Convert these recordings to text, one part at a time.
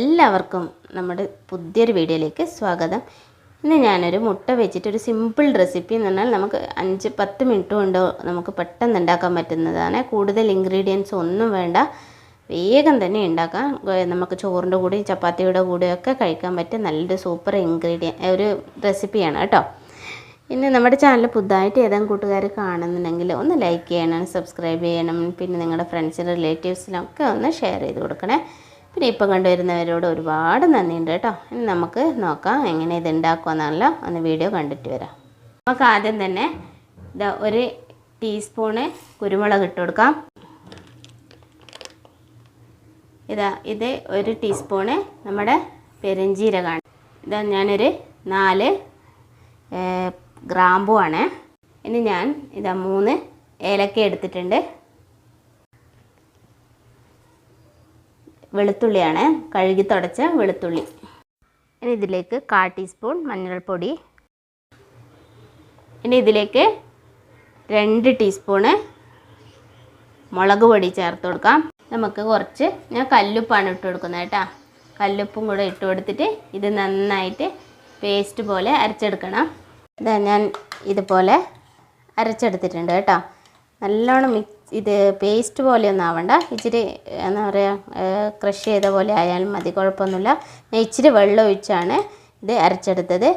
എല്ലാവർക്കും നമ്മുടെ പുതിയൊരു വീഡിയോയിലേക്ക് സ്വാഗതം. ഇന്ന് ഞാനൊരു മുട്ട വെച്ചിട്ടൊരു സിമ്പിൾ റെസിപ്പി എന്ന് പറഞ്ഞാൽ നമുക്ക് അഞ്ച് പത്ത് മിനിറ്റ് കൊണ്ട് നമുക്ക് പെട്ടെന്ന് ഉണ്ടാക്കാൻ പറ്റുന്നതാണ്. കൂടുതൽ ഇൻഗ്രീഡിയൻസ് ഒന്നും വേണ്ട. വേഗം തന്നെ ഉണ്ടാക്കാം. നമുക്ക് ചോറിന്റെ കൂടെയും ചപ്പാത്തിയുടെ കൂടെയൊക്കെ കഴിക്കാൻ പറ്റിയ നല്ലൊരു സൂപ്പർ ഇൻഗ്രീഡിയൻ ഒരു റെസിപ്പിയാണ് കേട്ടോ. പിന്നെ നമ്മുടെ ചാനൽ പുതുതായിട്ട് ഏതെങ്കിലും കൂട്ടുകാർ കാണുന്നുണ്ടെങ്കിൽ ഒന്ന് ലൈക്ക് ചെയ്യണം സബ്സ്ക്രൈബ് ചെയ്യണം. പിന്നെ നിങ്ങളുടെ ഫ്രണ്ട്സിനും റിലേറ്റീവ്സിനൊക്കെ ഒന്ന് ഷെയർ ചെയ്ത് കൊടുക്കണേ. പിന്നെ ഇപ്പം കണ്ടുവരുന്നവരോട് ഒരുപാട് നന്ദിയുണ്ട് കേട്ടോ. ഇനി നമുക്ക് നോക്കാം എങ്ങനെ ഇത് ഉണ്ടാക്കുമെന്നുള്ള ഒന്ന് വീഡിയോ കണ്ടിട്ട് വരാം. നമുക്ക് ആദ്യം തന്നെ ഇതാ ഒരു ടീസ്പൂണ് കുരുമുളക് ഇട്ട് കൊടുക്കാം. ഇതാ ഇത് ഒരു ടീസ്പൂണ് നമ്മുടെ പെരുംജീരകമാണ് ഇതാ ഞാനൊരു നാല് ഗ്രാമ്പുവാണ്. ഇനി ഞാൻ ഇതാ മൂന്ന് ഏലക്ക എടുത്തിട്ടുണ്ട്. വെളുത്തുള്ളിയാണ്. കഴുകി തുടച്ച വെളുത്തുള്ളി. ഇനി ഇതിലേക്ക് കാ ടീസ്പൂൺ മഞ്ഞൾപ്പൊടി. ഇനി ഇതിലേക്ക് രണ്ട് ടീസ്പൂണ് മുളക് പൊടി ചേർത്ത് കൊടുക്കാം. നമുക്ക് കുറച്ച് ഞാൻ കല്ലുപ്പാണ് ഇട്ട് കൊടുക്കുന്നത് കേട്ടോ. കല്ലുപ്പും കൂടെ ഇട്ട് കൊടുത്തിട്ട് ഇത് നന്നായിട്ട് പേസ്റ്റ് പോലെ അരച്ചെടുക്കണം. ഇതാ ഞാൻ ഇതുപോലെ അരച്ചെടുത്തിട്ടുണ്ട് കേട്ടോ. നല്ലോണം ഇത് പേസ്റ്റ് പോലെയൊന്നും ആവണ്ട. ഇച്ചിരി എന്താ പറയുക ക്രഷ് ചെയ്ത പോലെ ആയാലും മതി കുഴപ്പമൊന്നുമില്ല. ഞാൻ ഇച്ചിരി വെള്ളം ഒഴിച്ചാണ് ഇത് അരച്ചെടുത്തത്.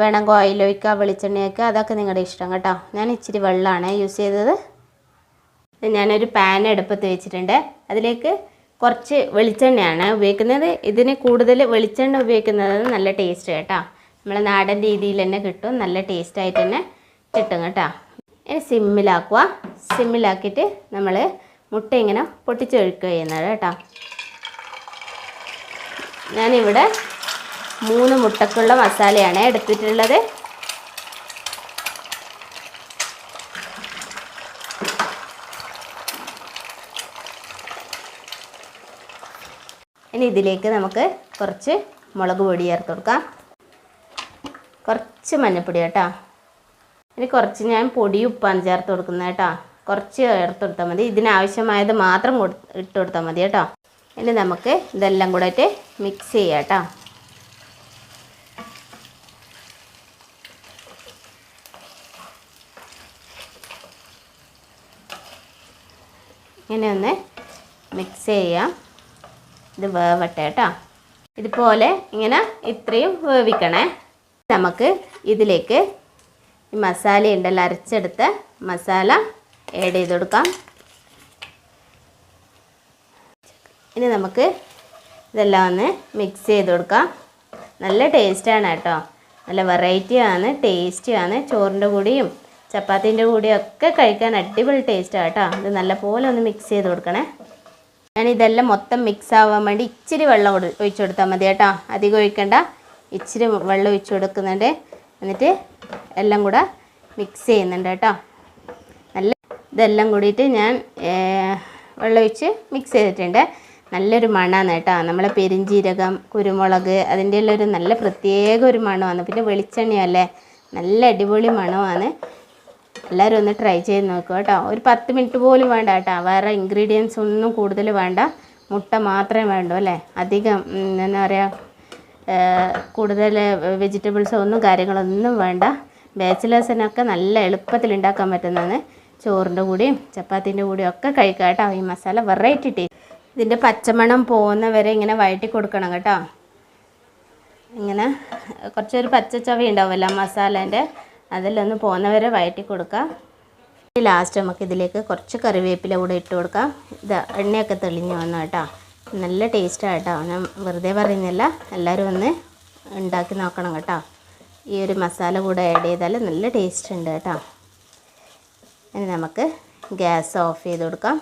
വേണമെങ്കിൽ ഓയിൽ ഒഴിക്കുക വെളിച്ചെണ്ണ ഒക്കെ അതൊക്കെ നിങ്ങളുടെ ഇഷ്ടം കേട്ടോ. ഞാൻ ഇച്ചിരി വെള്ളമാണ് യൂസ് ചെയ്തത്. ഞാനൊരു പാൻ അടുപ്പത്ത് വെച്ചിട്ടുണ്ട്. അതിലേക്ക് കുറച്ച് വെളിച്ചെണ്ണയാണ് ഉപയോഗിക്കുന്നത്. ഇതിന് കൂടുതൽ വെളിച്ചെണ്ണ ഉപയോഗിക്കുന്നത് നല്ല ടേസ്റ്റ് കേട്ടോ. നമ്മളെ നാടൻ രീതിയിൽ തന്നെ കിട്ടും. നല്ല ടേസ്റ്റായിട്ട് തന്നെ കിട്ടും കേട്ടോ. ഇനി സിമ്മിലാക്കുക. സിമ്മിലാക്കിയിട്ട് നമ്മൾ മുട്ട ഇങ്ങനെ പൊട്ടിച്ചൊഴിക്കുക ചെയ്യുന്നത് കേട്ടോ. ഞാനിവിടെ മൂന്ന് മുട്ടക്കുള്ള മസാലയാണ് എടുത്തിട്ടുള്ളത്. ഇനി ഇതിലേക്ക് നമുക്ക് കുറച്ച് മുളക് പൊടി ചേർത്ത് കൊടുക്കാം. കുറച്ച് മഞ്ഞൾപ്പൊടി കേട്ടോ. ഇനി കുറച്ച് ഞാൻ പൊടി ഉപ്പാണ് ചേർത്ത് കൊടുക്കുന്നത് കേട്ടോ. കുറച്ച് ചേർത്ത് കൊടുത്താൽ മതി. ഇതിനാവശ്യമായത് മാത്രം ഇട്ട് കൊടുത്താൽ മതി കേട്ടോ. ഇനി നമുക്ക് ഇതെല്ലാം കൂടെ മിക്സ് ചെയ്യാം കേട്ടോ. ഇങ്ങനെ ഒന്ന് മിക്സ് ചെയ്യാം. ഇത് വേവട്ടെ കേട്ടോ. ഇതുപോലെ ഇങ്ങനെ ഇത്രയും വേവിക്കണേ. നമുക്ക് ഇതിലേക്ക് ഈ മസാല ഉണ്ടല്ലോ അരച്ചെടുത്ത മസാല ആഡ് ചെയ്ത് കൊടുക്കാം. ഇനി നമുക്ക് ഇതെല്ലാം ഒന്ന് മിക്സ് ചെയ്ത് കൊടുക്കാം. നല്ല ടേസ്റ്റാണ് കേട്ടോ. നല്ല വെറൈറ്റിയാണ് ടേസ്റ്റിയാണ് ചോറിന്റെ കൂടിയും ചപ്പാത്തിന്റെ കൂടിയും ഒക്കെ കഴിക്കാൻ അടിപൊളി ടേസ്റ്റാണ് കേട്ടോ. ഇത് നല്ലപോലെ ഒന്ന് മിക്സ് ചെയ്ത് കൊടുക്കണേ. ഞാൻ ഇതെല്ലാം മൊത്തം മിക്സ് ആവാൻ വേണ്ടി ഇച്ചിരി വെള്ളം ഒഴിച്ചു കൊടുത്താൽ മതി കേട്ടോ. അധികം ഒഴിക്കണ്ട. ഇച്ചിരി വെള്ളം ഒഴിച്ചു കൊടുക്കുന്നുണ്ട്. എന്നിട്ട് എല്ലാം കൂടെ മിക്സ് ചെയ്യുന്നുണ്ട് കേട്ടോ. നല്ല ഇതെല്ലാം കൂടിയിട്ട് ഞാൻ വെള്ളമൊഴിച്ച് മിക്സ് ചെയ്തിട്ടുണ്ട്. നല്ലൊരു മണമാണ് കേട്ടോ. നമ്മളെ പെരിഞ്ജീരകം കുരുമുളക് അതിന്റെ എല്ലാം ഒരു നല്ല പ്രത്യേക ഒരു മണമാണ്. പിന്നെ വെളിച്ചെണ്ണയല്ലേ നല്ല അടിപൊളി മണമാണ്. എല്ലാവരും ഒന്ന് ട്രൈ ചെയ്ത് നോക്കുക കേട്ടോ. ഒരു പത്ത് മിനിറ്റ് പോലും വേണ്ട കേട്ടോ. വേറെ ഇൻഗ്രീഡിയൻസ് ഒന്നും കൂടുതൽ വേണ്ട. മുട്ട മാത്രമേ വേണ്ടൂ അല്ലേ? അധികം എന്താ പറയുക കൂടുതൽ വെജിറ്റബിൾസ് ഒന്നും കാര്യങ്ങളൊന്നും വേണ്ട. ബാച്ചിലേഴ്സിനൊക്കെ നല്ല എളുപ്പത്തിൽ ഉണ്ടാക്കാൻ പറ്റുന്നതാണ്. ചോറിന്റെ കൂടെയും ചപ്പാത്തിന്റെ കൂടെയും ഒക്കെ കഴിക്കാം കേട്ടോ. ഈ മസാല വെറൈറ്റി ടേസ്റ്റ് ഇതിന്റെ പച്ചമണം പോകുന്നവരെ ഇങ്ങനെ വഴറ്റി കൊടുക്കണം കേട്ടോ. ഇങ്ങനെ കുറച്ചൊരു പച്ച ചവ ഉണ്ടാവുമല്ലോ മസാലേന്റെ. അതിലൊന്ന് പോകുന്നവരെ വഴറ്റി കൊടുക്കുക ലാസ്റ്റ് നമുക്ക് ഇതിലേക്ക് കുറച്ച് കറിവേപ്പില കൂടെ ഇട്ട് കൊടുക്കാം. ഇത് എണ്ണയൊക്കെ തെളിഞ്ഞു വന്നു കേട്ടോ. നല്ല ടേസ്റ്റാണ് കേട്ടോ. ഞാൻ വെറുതെ പറയുന്നില്ല. എല്ലാവരും ഒന്ന് ഉണ്ടാക്കി നോക്കണം കേട്ടോ. ഈ ഒരു മസാല കൂടെ ആഡ് ചെയ്താൽ നല്ല ടേസ്റ്റ് ഉണ്ട് കേട്ടോ. ഇനി നമുക്ക് ഗ്യാസ് ഓഫ് ചെയ്ത് കൊടുക്കാം.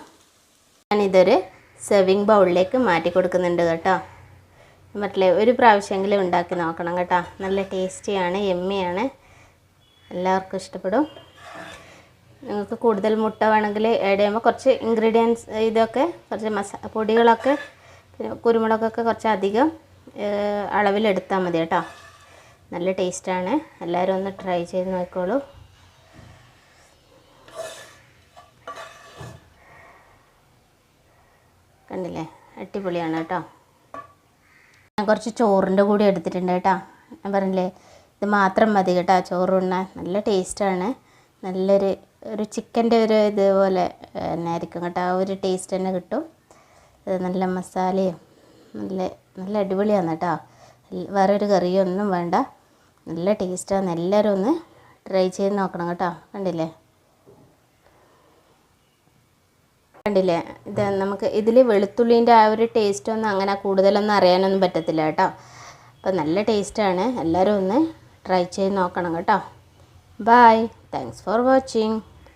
ഞാനിതൊരു സെർവിങ് ബൗളിലേക്ക് മാറ്റി കൊടുക്കുന്നുണ്ട് കേട്ടോ. മറ്റില്ലേ ഒരു പ്രാവശ്യമെങ്കിലും ഉണ്ടാക്കി നോക്കണം കേട്ടോ. നല്ല ടേസ്റ്റിയാണ് എമ്മിയാണ് എല്ലാവർക്കും ഇഷ്ടപ്പെടും. നിങ്ങൾക്ക് കൂടുതൽ മുട്ട വേണമെങ്കിൽ ആഡ് ചെയ്യുമ്പോൾ കുറച്ച് ഇൻഗ്രീഡിയൻസ് ഇതൊക്കെ കുറച്ച് മസാ പൊടികളൊക്കെ കുരുമുളകൊക്കെ കുറച്ച് അധികം ഏഹ്, അളവിലെടുത്താൽ മതി കേട്ടോ. നല്ല ടേസ്റ്റാണ്. എല്ലാവരും ഒന്ന് ട്രൈ ചെയ്ത് നോക്കിക്കോളൂ. കണ്ടില്ലേ? അടിപൊളിയാണ് കേട്ടോ. ഞാൻ കുറച്ച് ചോറിന്റെ കൂടി എടുത്തിട്ടുണ്ട് കേട്ടോ. ഞാൻ പറഞ്ഞില്ലേ ഇത് മാത്രം മതി കേട്ടോ ചോറ് ഉണ്ണാൻ. നല്ല ടേസ്റ്റാണ്. നല്ലൊരു ഒരു ചിക്കന്റെ ഒരു ഇതുപോലെ തന്നെ ആയിരിക്കും കേട്ടോ. ആ ഒരു ടേസ്റ്റ് തന്നെ കിട്ടും. നല്ല മസാലയും നല്ല നല്ല അടിപൊളിയാണ് കേട്ടോ. വേറൊരു കറിയൊന്നും വേണ്ട. നല്ല ടേസ്റ്റാണ്. എല്ലാവരും ഒന്ന് ട്രൈ ചെയ്ത് നോക്കണം കേട്ടോ. കണ്ടില്ലേ? കണ്ടില്ലേ? ഇത് നമുക്ക് ഇതിൽ വെളുത്തുള്ളീന്റെ ആ ഒരു ടേസ്റ്റ് ഒന്നും അങ്ങനെ കൂടുതലൊന്നും അറിയാനൊന്നും പറ്റത്തില്ല കേട്ടോ. അപ്പോൾ നല്ല ടേസ്റ്റാണ്. എല്ലാവരും ഒന്ന് ട്രൈ ചെയ്ത് നോക്കണം കേട്ടോ. Bye thanks for watching